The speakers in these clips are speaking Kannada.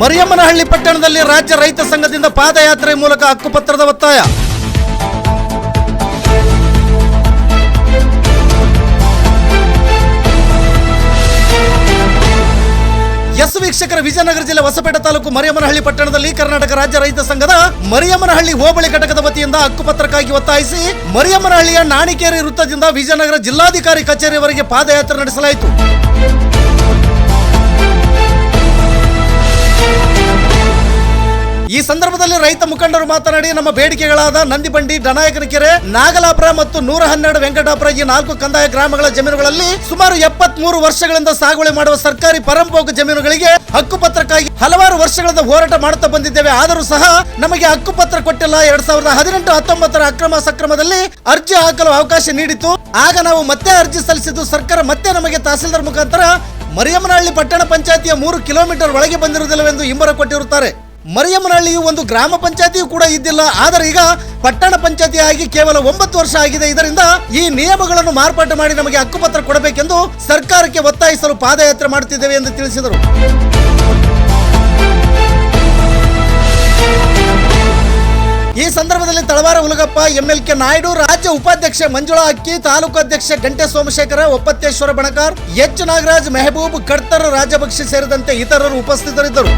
ಮರಿಯಮ್ಮನಹಳ್ಳಿ ಪಟ್ಟಣದಲ್ಲಿ ರಾಜ್ಯ ರೈತ ಸಂಘದಿಂದ ಪಾದಯಾತ್ರೆ ಮೂಲಕ ಹಕ್ಕುಪತ್ರದ ಒತ್ತಾಯ. ಎಸ್ ವೀಕ್ಷಕರ ವಿಜಯನಗರ ಜಿಲ್ಲೆ ಹೊಸಪೇಟೆ ತಾಲೂಕು ಮರಿಯಮ್ಮನಹಳ್ಳಿ ಪಟ್ಟಣದಲ್ಲಿ ಕರ್ನಾಟಕ ರಾಜ್ಯ ರೈತ ಸಂಘದ ಮರಿಯಮ್ಮನಹಳ್ಳಿ ಹೋಬಳಿ ಘಟಕದ ವತಿಯಿಂದ ಹಕ್ಕುಪತ್ರಕ್ಕಾಗಿ ಒತ್ತಾಯಿಸಿ ಮರಿಯಮ್ಮನಹಳ್ಳಿಯ ನಾಣಿಕೇರಿ ವೃತ್ತದಿಂದ ವಿಜಯನಗರ ಜಿಲ್ಲಾಧಿಕಾರಿ ಕಚೇರಿವರೆಗೆ ಪಾದಯಾತ್ರೆ ನಡೆಸಲಾಯಿತು. ಸಂದರ್ಭದಲ್ಲಿ ರೈತ ಮುಖಂಡರು ಮಾತನಾಡಿ, ನಮ್ಮ ಬೇಡಿಕೆಗಳಾದ ನಂದಿಬಂಡಿ ಡನಾಯಕನ ಕೆರೆ ನಾಗಲಾಪುರ ಮತ್ತು ನೂರ ಹನ್ನೆರಡು ವೆಂಕಟಾಪುರ ಈ ನಾಲ್ಕು ಕಂದಾಯ ಗ್ರಾಮಗಳ ಜಮೀನುಗಳಲ್ಲಿ ಸುಮಾರು ಎಪ್ಪತ್ತ್ ಮೂರು ವರ್ಷಗಳಿಂದ ಸಾಗುವಳಿ ಮಾಡುವ ಸರ್ಕಾರಿ ಪರಂಪೋಗ ಜಮೀನುಗಳಿಗೆ ಹಕ್ಕುಪತ್ರಕ್ಕಾಗಿ ಹಲವಾರು ವರ್ಷಗಳಿಂದ ಹೋರಾಟ ಮಾಡುತ್ತಾ ಬಂದಿದ್ದೇವೆ. ಆದರೂ ಸಹ ನಮಗೆ ಹಕ್ಕುಪತ್ರ ಕೊಟ್ಟಿಲ್ಲ. ಎರಡ್ ಸಾವಿರದ ಹದಿನೆಂಟು ಹತ್ತೊಂಬತ್ತರ ಅಕ್ರಮ ಸಕ್ರಮದಲ್ಲಿ ಅರ್ಜಿ ಹಾಕಲು ಅವಕಾಶ ನೀಡಿತು ಆಗ ನಾವು ಮತ್ತೆ ಅರ್ಜಿ ಸಲ್ಲಿಸಿದ್ದು ಸರ್ಕಾರ ಮತ್ತೆ ನಮಗೆ ತಹಸೀಲ್ದಾರ್ ಮುಖಾಂತರ ಮರಿಯಮ್ಮನಹಳ್ಳಿ ಪಟ್ಟಣ ಪಂಚಾಯತಿಯ ಮೂರು ಕಿಲೋಮೀಟರ್ ಒಳಗೆ ಬಂದಿರುವುದಿಲ್ಲವೆಂದು ಹಿಂಬರ ಕೊಟ್ಟಿರುತ್ತಾರೆ. ಮರಿಯಮ್ಮನಹಳ್ಳಿಯು ಒಂದು ಗ್ರಾಮ ಪಂಚಾಯತಿಯು ಕೂಡ ಇದ್ದಿಲ್ಲ. ಆದರೆ ಈಗ ಪಟ್ಟಣ ಪಂಚಾಯತಿ ಆಗಿ ಕೇವಲ ಒಂಬತ್ತು ವರ್ಷ ಆಗಿದೆ. ಇದರಿಂದ ಈ ನಿಯಮಗಳನ್ನು ಮಾರ್ಪಾಟು ಮಾಡಿ ನಮಗೆ ಹಕ್ಕುಪತ್ರ ಕೊಡಬೇಕೆಂದು ಸರ್ಕಾರಕ್ಕೆ ಒತ್ತಾಯಿಸಲು ಪಾದಯಾತ್ರೆ ಮಾಡುತ್ತಿದ್ದೇವೆ ಎಂದು ತಿಳಿಸಿದರು. ಈ ಸಂದರ್ಭದಲ್ಲಿ Talawar Ulagappa M L K Naidu, ರಾಜ್ಯ ಉಪಾಧ್ಯಕ್ಷ ಮಂಜುಳಾ ಅಕ್ಕಿ, ತಾಲೂಕು ಅಧ್ಯಕ್ಷ ಗಂಟೆ ಸೋಮಶೇಖರ, ಒಪ್ಪತ್ತೇಶ್ವರ ಬಣಕಾರ್, ಎಚ್ ನಾಗರಾಜ್ ಮೆಹಬೂಬ್ ಕಡ್ತರ್, ರಾಜಭಕ್ಷಿ ಸೇರಿದಂತೆ ಇತರರು ಉಪಸ್ಥಿತರಿದ್ದರು.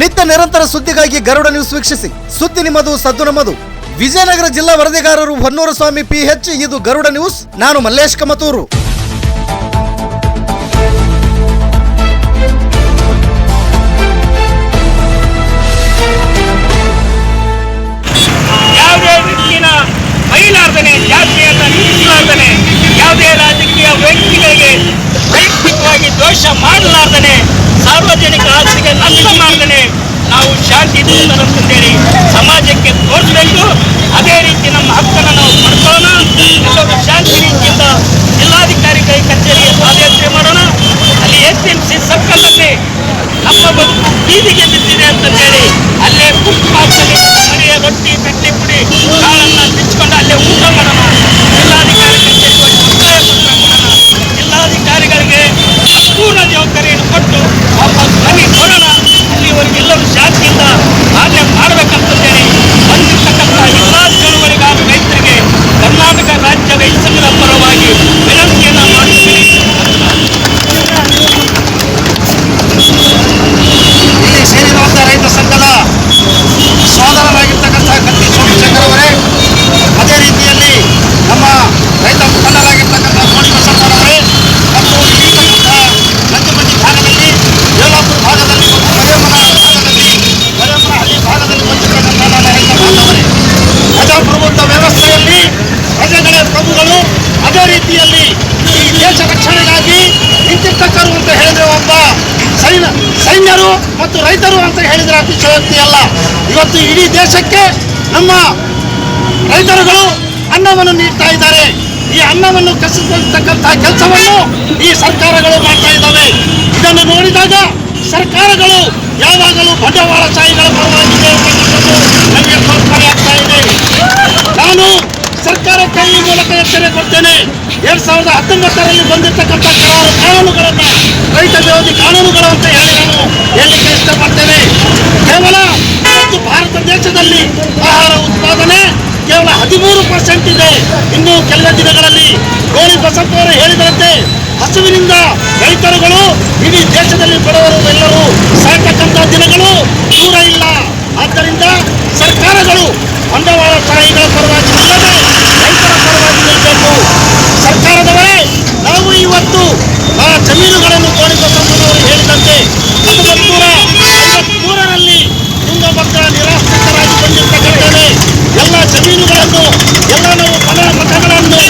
ನಿತ್ಯ ನಿರಂತರ ಸುದ್ದಿಗಾಗಿ ಗರುಡ ನ್ಯೂಸ್ ವೀಕ್ಷಿಸಿ. ಸುದ್ದಿ ನಿಮ್ಮದು, ಸದ್ದು ನಮ್ಮದು. ವಿಜಯನಗರ ಜಿಲ್ಲಾ ವರದಿಗಾರರು ಹೊನ್ನೂರ ಸ್ವಾಮಿ ಪಿ ಎಚ್ ಇದು ಗರುಡ ನ್ಯೂಸ್ ನಾನು Mallesh Kamathuru. Kita akan kembali. ಮತ್ತು ರೈತರು ಅಂತ ಹೇಳಿದರೆ ಅತಿಶಯೋಕ್ತಿ ಅಲ್ಲ. ಇವತ್ತು ಇಡೀ ದೇಶಕ್ಕೆ ನಮ್ಮ ರೈತರುಗಳು ಅನ್ನವನ್ನು ನೀಡ್ತಾ ಇದ್ದಾರೆ. ಈ ಅನ್ನವನ್ನು ಕಸಿದಂತಕ್ಕಂತಹ ಕೆಲಸವನ್ನು ಈ ಸರ್ಕಾರಗಳು ಮಾಡ್ತಾ ಇದ್ದಾವೆ. ಇದನ್ನು ನೋಡಿದಾಗ ಸರ್ಕಾರಗಳು ಯಾವಾಗಲೂ ಬಂಡವಾಳಶಾಹಿಗಳ ಪರವಾಗಿದೆ ನಮಗೆ ತೋರ್ಪಡೆ ಆಗ್ತಾ ಇದೆ. ನಾನು ಸರ್ಕಾರಕ್ಕೆ ಈ ಮೂಲಕ ಎಚ್ಚರಿಕೆ ಕೊಡ್ತೇನೆ. ಎರಡ್ ಸಾವಿರದ ಹತ್ತೊಂಬತ್ತರಲ್ಲಿ ಬಂದಿರತಕ್ಕಂಥ ಕೆಲವು ಕಾನೂನುಗಳನ್ನ ರೈತ ವಿರೋಧಿ ಕಾನೂನುಗಳು ಅಂತ ಹೇಳಿ ನಾನು ಹೇಳಲಿಕ್ಕೆ ಇಷ್ಟಪಡ್ತೇನೆ. ಕೇವಲ ಭಾರತ ದೇಶದಲ್ಲಿ ಆಹಾರ ಉತ್ಪಾದನೆ ಕೇವಲ ಹದಿಮೂರು ಪರ್ಸೆಂಟ್ ಇದೆ. ಇನ್ನು ಕೆಲವೇ ದಿನಗಳಲ್ಲಿ ಗೋಳಿ ಬಸಪ್ಪ ಅವರು ಹೇಳಿದಂತೆ ಹಸುವಿನಿಂದ ರೈತರುಗಳು ಇಡೀ ದೇಶದಲ್ಲಿ ಬಡವರು ಎಲ್ಲರೂ ಸಾಯ್ತಕ್ಕಂಥ ದಿನಗಳು ದೂರ ಇಲ್ಲ ಆದ್ದರಿಂದ ಸರ್ಕಾರಗಳು ಬಂಡವಾಳಶಾಹಿಗಳ ಪರವಾಗಿ ನಿಲ್ಲದೆ ರೈತರ ಪರವಾಗಿ ನಿಲ್ಲಬೇಕು ಸರ್ಕಾರದವರೇ ನಾವು ಇವತ್ತು ಆ ಜಮೀನುಗಳನ್ನು ಗೋಳಿ ಬಸಪ್ಪನವರು ಹೇಳಿದಂತೆ ಹತ್ತೊಂಬತ್ತು ನೂರ ಐವತ್ಮೂರರಲ್ಲಿ ತುಂಗಭದ್ರಾ ನಿರಾಶ್ರಿತರಾಗಿ ಬಂದಿರ್ತಕ್ಕಂಥವೇ ಎಲ್ಲ ಜಮೀನುಗಳನ್ನು ಎಲ್ಲ ನಾವು ಮನ ಮಠಗಳನ್ನು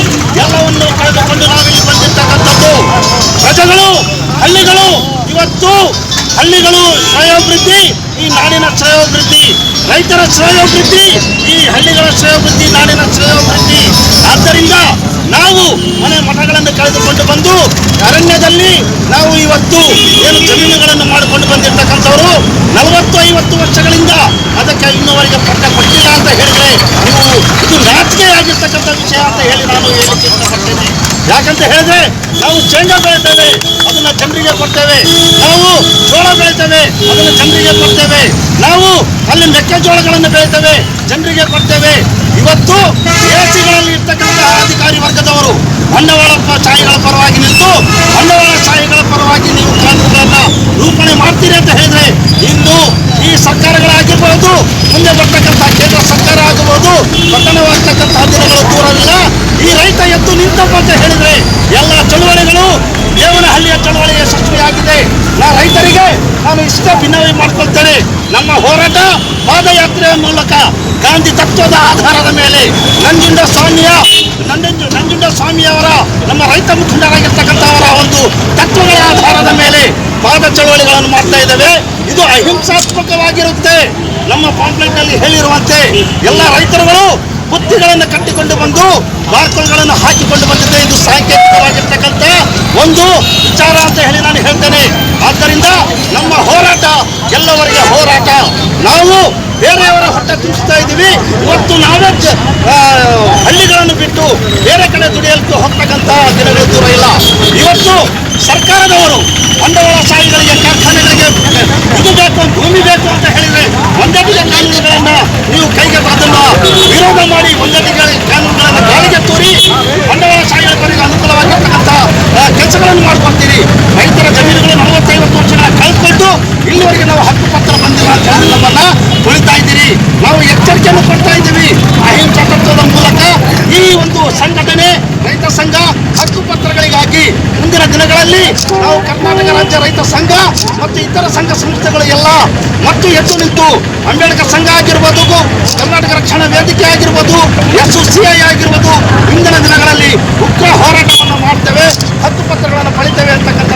ಎಲ್ಲವನ್ನು ಕಳೆದುಕೊಂಡು ನಾವಿಲ್ಲಿ ಬಂದಿರ್ತಕ್ಕಂಥದ್ದು ಪ್ರಜೆಗಳು ಹಳ್ಳಿಗಳು ಇವತ್ತು ಹಳ್ಳಿಗಳು ಶ್ರೇಯೋಭಿವೃದ್ಧಿ ಈ ನಾಡಿನ ಶ್ರೇಯೋಭಿವೃದ್ಧಿ ರೈತರ ಶ್ರೇಯೋಭಿವೃದ್ಧಿ ಈ ಹಳ್ಳಿಗಳ ಶ್ರೇಯೋಭಿವೃದ್ಧಿ ನಾಡಿನ ಶ್ರೇಯೋಭಿವೃದ್ಧಿ ಆದ್ದರಿಂದ ನಾವು ಮನೆ ಮಠಗಳನ್ನು ಕಳೆದುಕೊಂಡು ಬಂದು ಅರಣ್ಯದಲ್ಲಿ ನಾವು ಇವತ್ತು ಏನು ಜಮೀನುಗಳನ್ನು ಮಾಡಿಕೊಂಡು ಬಂದಿರತಕ್ಕಂಥವರು ನಲವತ್ತು ಐವತ್ತು ವರ್ಷಗಳಿಂದ ಅದಕ್ಕೆ ಇನ್ನುವರೆಗೆ ಪಟ್ಟ ಕೊಟ್ಟಿಲ್ಲ ಅಂತ ಹೇಳಿದ್ರೆ ನೀವು ಇದು ನಾಚಿಕೆಯಾಗಿರ್ತಕ್ಕಂಥ ವಿಷಯ ಅಂತ ಹೇಳಿ ನಾನು ಹೇಳಿಕೆ ಇಷ್ಟಪಡ್ತೇನೆ. ಯಾಕಂತ ಹೇಳಿದ್ರೆ ನಾವು ಶೇಂಗಾ ಬೆಳೆತೇವೆ, ಅದನ್ನ ಜನರಿಗೆ ಕೊಡ್ತೇವೆ. ನಾವು ಅದನ್ನ ಜನರಿಗೆ ಕೊಡ್ತೇವೆ. ನಾವು ಅಲ್ಲಿ ಮೆಕ್ಕೆಜೋಳಗಳನ್ನು ಬೆಳಿತೇವೆ, ಜನರಿಗೆ ಕೊಡ್ತೇವೆ. ಇವತ್ತು ಎಸಿಗಳಲ್ಲಿ ಇರ್ತಕ್ಕಂತಹ ಅಧಿಕಾರಿ ವರ್ಗದವರು ಬಂಡವಾಳ ಶಾಹಿಗಳ ಪರವಾಗಿ ನಿಂತು ಬಂಡವಾಳ ಶಾಹಿಗಳ ಪರವಾಗಿ ನೀವು ಕಾನೂನುಗಳನ್ನ ರೂಪಣೆ ಮಾಡ್ತೀರಿ ಅಂತ ಹೇಳಿದ್ರೆ ಇಂದು ಈ ಸರ್ಕಾರಗಳಾಗಿರ್ಬೋದು, ಮುಂದೆ ಬರ್ತಕ್ಕಂತಹ ಕೇಂದ್ರ ಸರ್ಕಾರ ಆಗಬಹುದು ಪತನವಾಗ್ತಕ್ಕಂತಹ ದಿನಗಳು ದೂರವಿಲ್ಲ. ಈ ರೈತ ಎದ್ದು ನಿಂತಪ್ಪ ಅಂತ ಹೇಳಿದ್ರೆ ಇಷ್ಟ ಭಿನ್ನವಿ ಮಾಡ್ಕೊಳ್ತಾರೆ. ನಮ್ಮ ಹೋರಾಟ ಪಾದಯಾತ್ರೆಯ ಮೂಲಕ ಗಾಂಧಿ ತತ್ವದ ಆಧಾರದ ಮೇಲೆ ನಂಜುಂಡ ಸ್ವಾಮಿಯ ನಂಜು ನಂಜುಂಡ ಸ್ವಾಮಿಯವರ, ನಮ್ಮ ರೈತ ಮುಖಂಡರಾಗಿರ್ತಕ್ಕಂಥವರ ಒಂದು ತತ್ವಗಳ ಆಧಾರದ ಮೇಲೆ ಪಾದ ಚಳವಳಿಗಳನ್ನು ಮಾಡ್ತಾ ಇದ್ದೇವೆ. ಇದು ಅಹಿಂಸಾತ್ಮಕವಾಗಿರುತ್ತೆ. ನಮ್ಮ ಪಾಂಪ್ಲೆಟ್ನಲ್ಲಿ ಹೇಳಿರುವಂತೆ ಎಲ್ಲ ರೈತರುಗಳು ಬುತ್ತಿಗಳನ್ನು ಕಟ್ಟಿಕೊಂಡು ಬಂದು ಬಾರ್ಕೋಲ್ಗಳನ್ನು ಹಾಕಿಕೊಂಡು ಬಂದಿದೆ ಇದು ಸಾಂಕೇತಿಕವಾಗಿರ್ತಕ್ಕಂಥ ಒಂದು ವಿಚಾರ ಅಂತ ಹೇಳಿ ನಾನು ಹೇಳ್ತೇನೆ ಆದ್ದರಿಂದ ನಮ್ಮ ಹೋರಾಟ ಎಲ್ಲವರಿಗೆ ಹೋರಾಟ ನಾವು ಹೊಟ್ಟೆ ಇದ್ದೀವಿ. ಇವತ್ತು ನಾವೇ ಹಳ್ಳಿಗಳನ್ನು ಬಿಟ್ಟು ಬೇರೆ ಕಡೆ ದುಡಿಯಲು ಹೋಗ್ತಕ್ಕಂಥ ದಿನಗಳು ದೂರ ಇಲ್ಲ. ಇವತ್ತು ಸರ್ಕಾರದವರು ಬಂಡವಾಳ ಶಾಹಿಗಳಿಗೆ ಕಾರ್ಖಾನೆಗಳಿಗೆ ಇದು ಬೇಕು ಭೂಮಿ ಬೇಕು ಅಂತ ಹೇಳಿದ್ರೆ ಒಂದೆಟ್ಟಿಗೆ ಕಾನೂನುಗಳನ್ನ ನೀವು ಕೈಗೆ ಅದನ್ನ ವಿರೋಧ ಮಾಡಿ ಒಂದೆಟ್ಟಿಗೆ ಕಾನೂನುಗಳನ್ನು ಗಾಳಿಗೆ ಬಂಡವಾಳ ಬಂಡವಾಳಶಾಹಿಗಳ ಪರಿಗೆ ಅನುಕೂಲವಾಗಿರ್ತಕ್ಕಂಥ ಕೆಲಸಗಳನ್ನು ಮಾಡ್ಕೊಡ್ತೀರಿ ರೈತರ ಜಮೀನುಗಳು ನಲವತ್ತೈವತ್ತು ಕಳ್ಕೊಂಡು ಇಲ್ಲಿವರೆಗೆ ನಾವು ಹಕ್ಕು ಪತ್ರ ಬಂದಿಲ್ಲ ಅಂತ ಹೇಳಿ ನಮ್ಮನ್ನ ಇದ್ದೀರಿ. ನಾವು ಎಚ್ಚರಿಕೆಯನ್ನು ಕೊಡ್ತಾ ಇದ್ದೀವಿ. ಅಹಿಂಸಾ ತತ್ವದ ಮೂಲಕ ಈ ಒಂದು ಸಂಘಟನೆ, ರೈತ ಸಂಘ ಹಕ್ಕು ಪತ್ರಗಳಿಗಾಗಿ ಮುಂದಿನ ದಿನಗಳಲ್ಲಿ ನಾವು ಕರ್ನಾಟಕ ರಾಜ್ಯ ರೈತ ಸಂಘ ಮತ್ತು ಇತರ ಸಂಘ ಸಂಸ್ಥೆಗಳು ಎಲ್ಲ ಮತ್ತು ಎದ್ದು ನಿಂತು ಅಂಬೇಡ್ಕರ್ ಸಂಘ ಆಗಿರ್ಬೋದು, ಕರ್ನಾಟಕ ರಕ್ಷಣಾ ವೇದಿಕೆ ಆಗಿರ್ಬೋದು ಎಸ್ ಸಿ ಐ ಆಗಿರ್ಬೋದು ಮುಂದಿನ ದಿನಗಳಲ್ಲಿ ಉಗ್ರ ಹೋರಾಟವನ್ನು ಮಾಡ್ತೇವೆ, ಹಕ್ಕು ಪತ್ರಗಳನ್ನು ಪಡಿತೇವೆ ಅಂತಕ್ಕಂಥ